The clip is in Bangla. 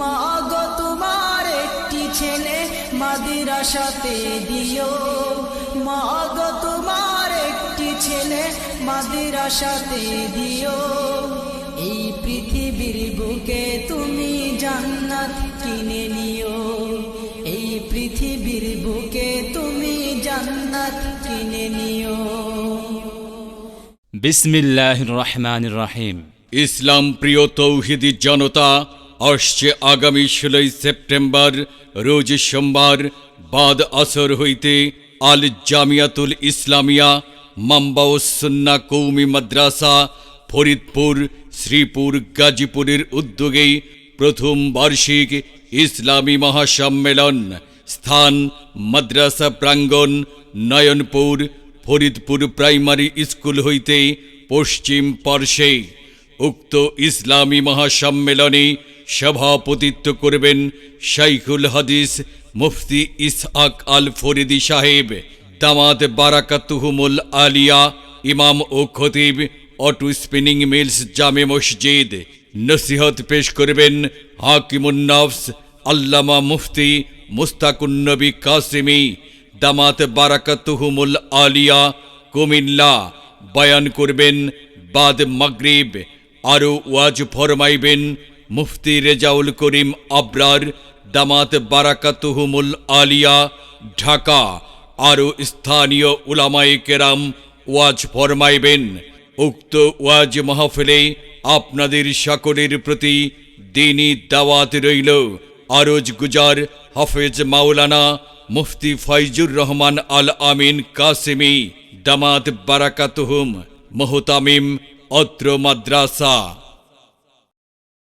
মা গো তোমার একটি ছেলে মাদিরাসাতে দিও। মা গো তোমার একটি ছেলে মাদিরাসাতে দিও। এই পৃথিবীর বুকে তুমি জান্নাত কিনে নিও। এই পৃথিবীর বুকে তুমি জান্নাত কিনে নিও। বিসমিল্লাহ রহমান রাহিম। ইসলাম প্রিয় তৌহিদি জনতা আসছে আগামী ষোলোই সেপ্টেম্বর, রোজ সোমবার, বাদ আসর হইতে আল জামিয়াতুল ইসলামিয়া মাম্বাউসন্না কৌমি মাদ্রাসা, ফরিদপুর, শ্রীপুর, গাজীপুরের উদ্যোগে প্রথম বার্ষিক ইসলামী মহাসম্মেলন। স্থান মাদ্রাসা প্রাঙ্গণ, নয়নপুর, ফরিদপুর প্রাইমারি স্কুল হইতে পশ্চিম পার্শ্বে। উক্ত ইসলামী মহাসম্মেলনে সভাপতিত্ব করবেন শাইখুল হাদিস মুফতি ইসহাক আল ফরিদি সাহেব দামাদ বারাকাতুহুমুল আলিয়া, ইমাম ও খতিব, অটো স্পিনিং মিলস জামে মসজিদ। নসিহত পেশ করবেন হাকিমুন্নফস আল্লামা মুফতি মুস্তাকুন্নবী কাসিমি, দামাত বারাকাতুহুমুল আলিয়া, কুমিল্লা। বয়ান করবেন বাদ মাগরিব আরও ওয়াজ ফরমাইবেন মুফতি রেজাউল করিম আবরার দামাত বারাকাতুহুমুল আলিয়া, ঢাকা। আরও স্থানীয় উলামায়ে কেরাম ওয়াজ ফরমাইবেন। উক্ত ওয়াজ মাহফিলে আপনাদের সকলের প্রতি দিনই দাওয়াত রইল। আরজ গুজার হাফেজ মাওলানা মুফতি ফয়জুর রহমান আল আমিন কাসেমি দামাত বারাকাতুহুম, মহতামিম, অত্র মাদ্রাসা।